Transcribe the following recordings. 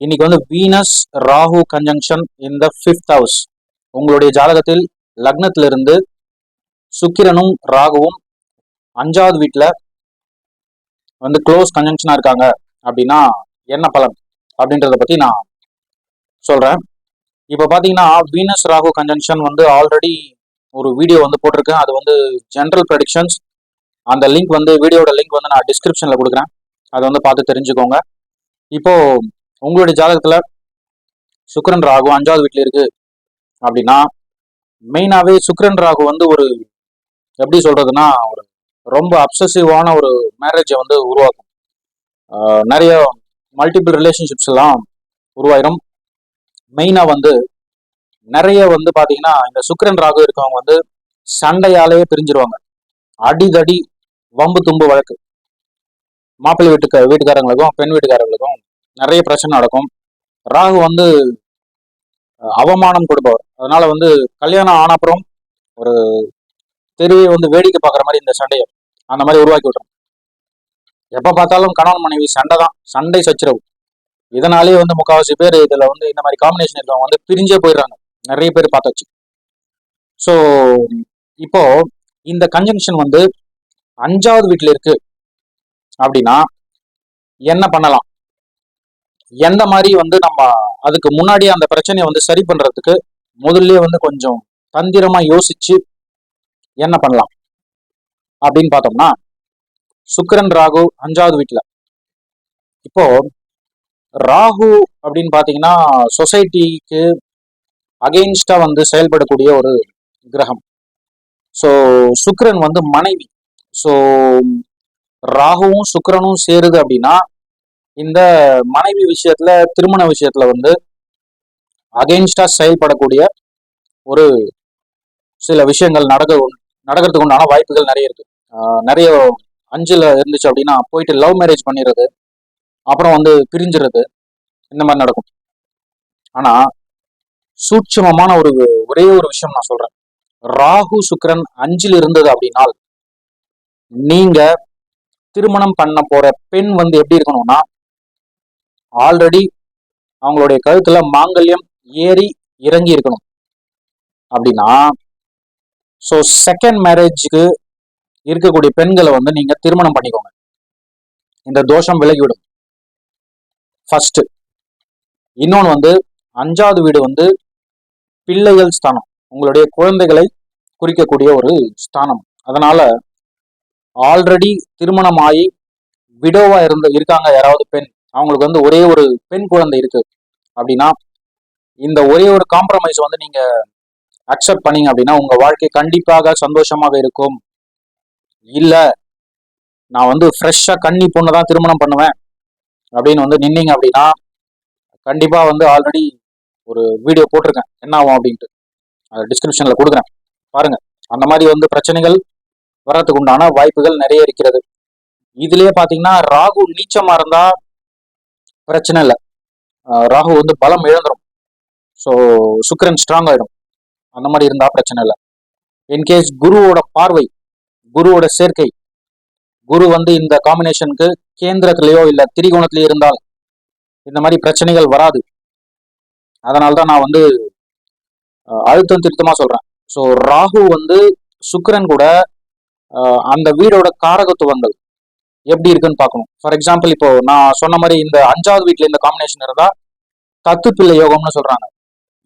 இன்னைக்கு வந்து Venus Rahu conjunction in the fifth house உங்களுடைய ஜாதகத்தில் லக்னத்திலிருந்து சுக்கிரனும் ராகுவும் அஞ்சாவது வீட்டில் வந்து க்ளோஸ் கன்ஜங்ஷனாக இருக்காங்க. அப்படின்னா என்ன பலன்? அப்படின்றத பற்றி நான் சொல்கிறேன் இப்போ பார்த்தீங்கன்னா வீனஸ் ராகு கன்ஜங்ஷன் வந்து ஆல்ரெடி ஒரு வீடியோ வந்து போட்டிருக்கேன். அது வந்து ஜென்ரல் ப்ரெடிக்ஷன்ஸ் அந்த லிங்க் வந்து வீடியோட லிங்க் வந்து நான் டிஸ்கிரிப்ஷனில் கொடுக்குறேன். அதை வந்து பார்த்து தெரிஞ்சுக்கோங்க. இப்போது உங்களுடைய ஜாதகத்துல சுக்கரன் ராகு அஞ்சாவது வீட்டில் இருக்கு அப்படின்னா மெயினாகவே சுக்கரன் ராகு வந்து ஒரு எப்படி சொல்றதுன்னா ஒரு ரொம்ப அப்சசிவான ஒரு மேரேஜை வந்து உருவாக்கும். நிறைய மல்டிபிள் ரிலேஷன்ஷிப்ஸ் எல்லாம் உருவாயிரும். மெயினாக வந்து நிறைய வந்து பார்த்தீங்கன்னா இந்த சுக்கரன் ராகு இருக்கவங்க வந்து சண்டையாலேயே பிரிஞ்சிருவாங்க. அடிதடி வம்பு தும்பு வழக்கு. மாப்பிள்ளை வீட்டுக்கு வீட்டுக்காரங்களுக்கும் பெண் வீட்டுக்காரங்களுக்கும் நிறைய பிரச்சனை நடக்கும். ராகு வந்து அவமானம் கொடுப்பவர். அதனால வந்து கல்யாணம் ஆன அப்புறம் ஒரு தெருவை வந்து வேடிக்கை பார்க்குற மாதிரி இந்த சண்டையை அந்த மாதிரி உருவாக்கி விட்டுரும். எப்போ பார்த்தாலும் கணவன் மனைவி சண்டை தான். சண்டை சச்சரவு. இதனாலேயே வந்து முக்கால்வாசி பேர் இதில் வந்து இந்த மாதிரி காம்பினேஷன் இருக்கவங்க வந்து பிரிஞ்சே போயிடுறாங்க. நிறைய பேர் பார்த்தாச்சு ஸோ இப்போ இந்த கன்ஜங்ஷன் வந்து அஞ்சாவது வீட்டில் இருக்கு. அப்படின்னா என்ன பண்ணலாம்? எந்த மாதிரி வந்து நம்ம அதுக்கு முன்னாடி அந்த பிரச்சனையை வந்து சரி பண்றதுக்கு முதல்ல வந்து கொஞ்சம் தந்திரமா யோசிச்சு என்ன பண்ணலாம்? அப்படின்னு பார்த்தோம்னா சுக்கரன் ராகு அஞ்சாவது வீட்டுல இப்போ ராகு அப்படின்னு பாத்தீங்கன்னா சொசைட்டிக்கு அகெயின்ஸ்டா வந்து செயல்படக்கூடிய ஒரு கிரகம். ஸோ சுக்கரன் வந்து மனைவி. ஸோ ராகுவும் சுக்கரனும் சேருது அப்படின்னா இந்த மனைவி விஷயத்துல திருமண விஷயத்துல வந்து அகெயின்ஸ்டா செயல்படக்கூடிய ஒரு சில விஷயங்கள் நடக்க நடக்கிறதுக்கு உண்டான வாய்ப்புகள் நிறைய இருக்கு. நிறைய அஞ்சுல இருந்துச்சு அப்படின்னா போயிட்டு லவ் மேரேஜ் பண்ணிடுறது அப்புறம் வந்து பிரிஞ்சுறது இந்த மாதிரி நடக்கும். ஆனா சூட்சமமான ஒரு ஒரே ஒரு விஷயம் நான் சொல்றேன். ராகு சுக்கிரன் அஞ்சில் இருந்தது அப்படின்னால் நீங்க திருமணம் பண்ண போற பெண் வந்து எப்படி இருக்கணும்னா ஆல்ரெடி அவங்களுடைய கழுத்துல மாங்கல்யம் ஏறி இறங்கி இருக்கணும். அப்படின்னா ஸோ செகண்ட் மேரேஜுக்கு இருக்கக்கூடிய பெண்களை வந்து நீங்க திருமணம் பண்ணிக்கோங்க. இந்த தோஷம் விலகிவிடும். ஃபர்ஸ்ட் இன்னொன்று வந்து அஞ்சாவது வீடு வந்து பிள்ளைகள் ஸ்தானம். உங்களுடைய குழந்தைகளை குறிக்கக்கூடிய ஒரு ஸ்தானம். அதனால ஆல்ரெடி திருமணம் ஆகி விடோவா இருந்த இருக்காங்க யாராவது பெண். அவங்களுக்கு வந்து ஒரே ஒரு பெண் குழந்தை இருக்கு அப்படின்னா இந்த ஒரே ஒரு காம்ப்ரமைஸ் வந்து நீங்க அக்செப்ட் பண்ணீங்க அப்படின்னா உங்க வாழ்க்கை கண்டிப்பாக சந்தோஷமாக இருக்கும். இல்ல நான் வந்து ஃப்ரெஷ்ஷா கண்ணி பொண்ணை தான் திருமணம் பண்ணுவேன் அப்படின்னு வந்து நின்னீங்க அப்படின்னா கண்டிப்பா வந்து ஆல்ரெடி ஒரு வீடியோ போட்டிருக்கேன். என்ன ஆகும் அப்படின்ட்டு. அதை டிஸ்கிரிப்ஷன்ல கொடுக்குறேன். பாருங்க அந்த மாதிரி வந்து பிரச்சனைகள் வர்றதுக்கு உண்டான வாய்ப்புகள் நிறைய இருக்கிறது. இதுலயே பாத்தீங்கன்னா ராகு நீச்சமா இருந்தா பிரச்சனை இல்லை. ராகு வந்து பலம் இழந்துடும் ஸோ சுக்கரன் ஸ்ட்ராங் ஆயிடும். அந்த மாதிரி இருந்தால் பிரச்சனை இல்லை. இன்கேஸ் குருவோட பார்வை குருவோட சேர்க்கை குரு வந்து இந்த காம்பினேஷனுக்கு கேந்திரத்திலேயோ இல்லை திரிகோணத்திலேயோ இருந்தால் இந்த மாதிரி பிரச்சனைகள் வராது. அதனால தான் நான் வந்து அழுத்தம் திருத்தமாக சொல்கிறேன் ஸோ ராகு வந்து சுக்கரன் கூட அந்த வீடோட காரகத்துவங்கள் எப்படி இருக்குன்னு பார்க்கணும். ஃபார் எக்ஸாம்பிள் இப்போ நான் சொன்ன மாதிரி இந்த அஞ்சாவது வீட்டில் இந்த காம்பினேஷன் இருந்தால் தத்து பிள்ளை யோகம்னு சொல்றாங்க.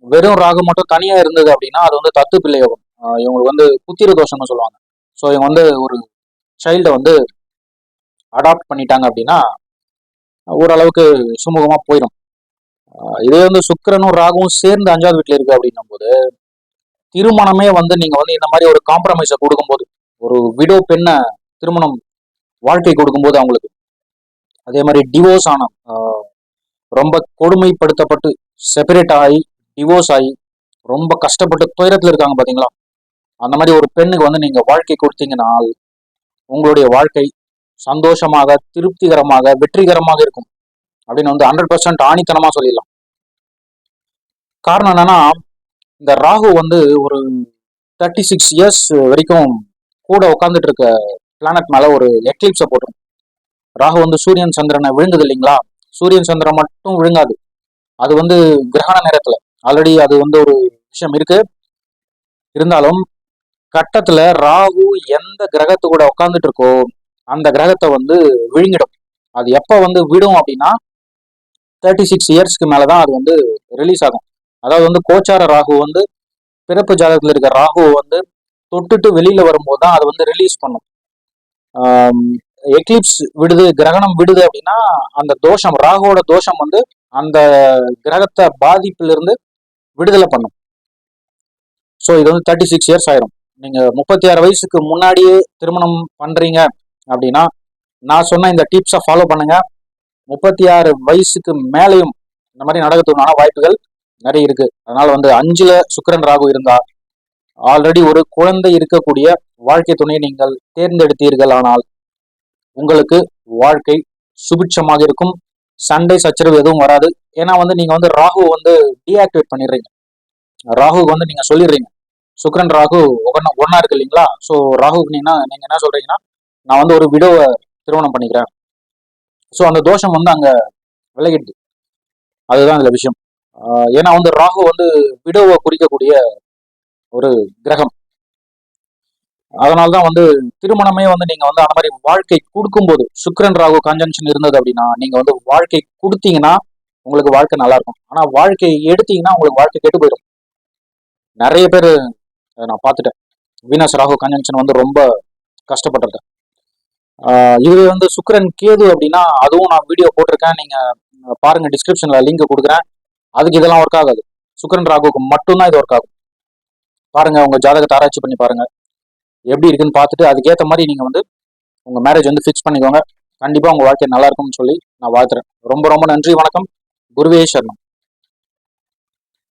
வெறும் ராகு மட்டும் தனியா இருந்தது அப்படின்னா அது வந்து தத்து பிள்ளை யோகம். இவங்களுக்கு வந்து புத்திர தோஷம்னு சொல்லுவாங்க. ஸோ இவங்க வந்து ஒரு சைல்டை வந்து அடாப்ட் பண்ணிட்டாங்க அப்படின்னா ஓரளவுக்கு சுமூகமாக போயிடும் இதே வந்து சுக்கரனும் ராகுவும் சேர்ந்து அஞ்சாவது வீட்டில் இருக்கு அப்படின்னும் போது திருமணமே வந்து நீங்க வந்து இந்த மாதிரி ஒரு காம்ப்ரமைஸை கொடுக்கும்போது ஒரு விடோ பெண்ணை திருமணம் வாழ்க்கை கொடுக்கும்போது அவங்களுக்கு அதே மாதிரி டிவோர்ஸ் ஆன ரொம்ப கொடுமைப்படுத்தப்பட்டு செப்பரேட் ஆகி டிவோர்ஸ் ஆகி ரொம்ப கஷ்டப்பட்டு துயரத்தில் இருக்காங்க பார்த்தீங்களா அந்த மாதிரி ஒரு பெண்ணுக்கு வந்து நீங்கள் வாழ்க்கை கொடுத்தீங்கனால் உங்களுடைய வாழ்க்கை சந்தோஷமாக திருப்திகரமாக வெற்றிகரமாக இருக்கும். அப்படின்னு வந்து ஹண்ட்ரட் பர்சன்ட் ஆணித்தனமாக சொல்லிடலாம். காரணம் என்னன்னா இந்த ராகு வந்து ஒரு தேர்ட்டி சிக்ஸ் இயர்ஸ் வரைக்கும் கூட உட்காந்துட்டு இருக்க பிளானட் மேல ஒரு எக்லிப்ஸை போட்டுரும் ராகு வந்து சூரியன் சந்திரனை விழுங்குது இல்லைங்களா? சூரியன் சந்திரன் மட்டும் விழுங்காது. அது வந்து கிரகண நேரத்துல. ஆல்ரெடி அது வந்து ஒரு விஷயம் இருக்கு. இருந்தாலும் கட்டத்துல ராகு எந்த கிரகத்து கூட உட்காந்துட்டு இருக்கோ அந்த கிரகத்தை வந்து விழுங்கிடும். அது எப்போ வந்து விடும் அப்படின்னா தேர்ட்டி சிக்ஸ் இயர்ஸ்க்கு மேலே தான் அது வந்து ரிலீஸ் ஆகும். அதாவது வந்து கோச்சார ராகு வந்து பிறப்பு ஜாதகத்தில் இருக்க ராகு வந்து தொட்டுட்டு வெளியில வரும்போது தான் அது வந்து ரிலீஸ் பண்ணும். எக்லிப்ஸ் விடுது கிரகணம் விடுது அப்படின்னா அந்த தோஷம் ராகுவோட தோஷம் வந்து அந்த கிரகத்தை பாதிப்பிலிருந்து விடுதலை பண்ணும். ஸோ இது வந்து தேர்ட்டி சிக்ஸ் இயர்ஸ் ஆயிரும். நீங்க முப்பத்தி ஆறு வயசுக்கு முன்னாடியே திருமணம் பண்றீங்க அப்படின்னா நான் சொன்ன இந்த டிப்ஸை ஃபாலோ பண்ணுங்க. முப்பத்தி ஆறு வயசுக்கு மேலேயும் இந்த மாதிரி நடக்கிறதுக்கான வாய்ப்புகள் நிறைய இருக்கு. அதனால வந்து அஞ்சுல சுக்கரன் ராகு இருந்தா ஆல்ரெடி ஒரு குழந்தை இருக்கக்கூடிய வாழ்க்கை துணையை நீங்கள் தேர்ந்தெடுத்தீர்கள் ஆனால் உங்களுக்கு வாழ்க்கை சுபிட்சமாக இருக்கும். சண்டை சச்சரவு எதுவும் வராது. ஏன்னா வந்து நீங்க வந்து ராகு வந்து டீஆக்டிவேட் பண்ணிடுறீங்க. ராகுக்கு வந்து நீங்க சொல்லிடுறீங்க. சுக்ரன் ராகு ஒன்னா ஒன்னா இருக்கு இல்லைங்களா? ஸோ ராகுக்கு நீங்க நீங்க என்ன சொல்றீங்கன்னா நான் வந்து ஒரு விடோவை திருமணம் பண்ணிக்கிறேன். ஸோ அந்த தோஷம் வந்து அங்க விலகிடுது. அதுதான் இதுல விஷயம். ஏன்னா வந்து ராகு வந்து விடோவை குறிக்கக்கூடிய ஒரு கிரகம். அதனால்தான் வந்து திருமணமே வந்து நீங்க வந்து அந்த மாதிரி வாழ்க்கை கொடுக்கும்போது சுக்கரன் ராகு கான்ஜங்ஷன் இருந்தது அப்படின்னா நீங்க வந்து வாழ்க்கை கொடுத்தீங்கன்னா உங்களுக்கு வாழ்க்கை நல்லா இருக்கும். ஆனா வாழ்க்கையை எடுத்தீங்கன்னா உங்களுக்கு வாழ்க்கை கெட்டு போயிடும். நிறைய பேர் நான் பார்த்துட்டேன். வீனஸ் ராகு கன்ஜங்ஷன் வந்து ரொம்ப கஷ்டப்பட்டிருக்கேன். இதுவே வந்து சுக்கரன் கேது அப்படின்னா அதுவும் நான் வீடியோ போட்டிருக்கேன். நீங்க பாருங்க டிஸ்கிரிப்ஷன்ல லிங்க் கொடுக்குறேன். அதுக்கு இதெல்லாம் ஒர்க் ஆகாது. சுக்கரன் ராகுக்கு மட்டும்தான் இது ஒர்க் ஆகும். பாருங்க உங்க ஜாதகத்தை ஆராய்ச்சி பண்ணி பாருங்க. எப்படி இருக்குன்னு பார்த்துட்டு அதுக்கேற்ற மாதிரி நீங்க வந்து உங்க மேரேஜ் வந்து ஃபிக்ஸ் பண்ணிக்கோங்க. கண்டிப்பா உங்க வாழ்க்கை நல்லா இருக்கும்னு சொல்லி நான் வாழ்த்துறேன். ரொம்ப ரொம்ப நன்றி வணக்கம். குருவே சர்மம்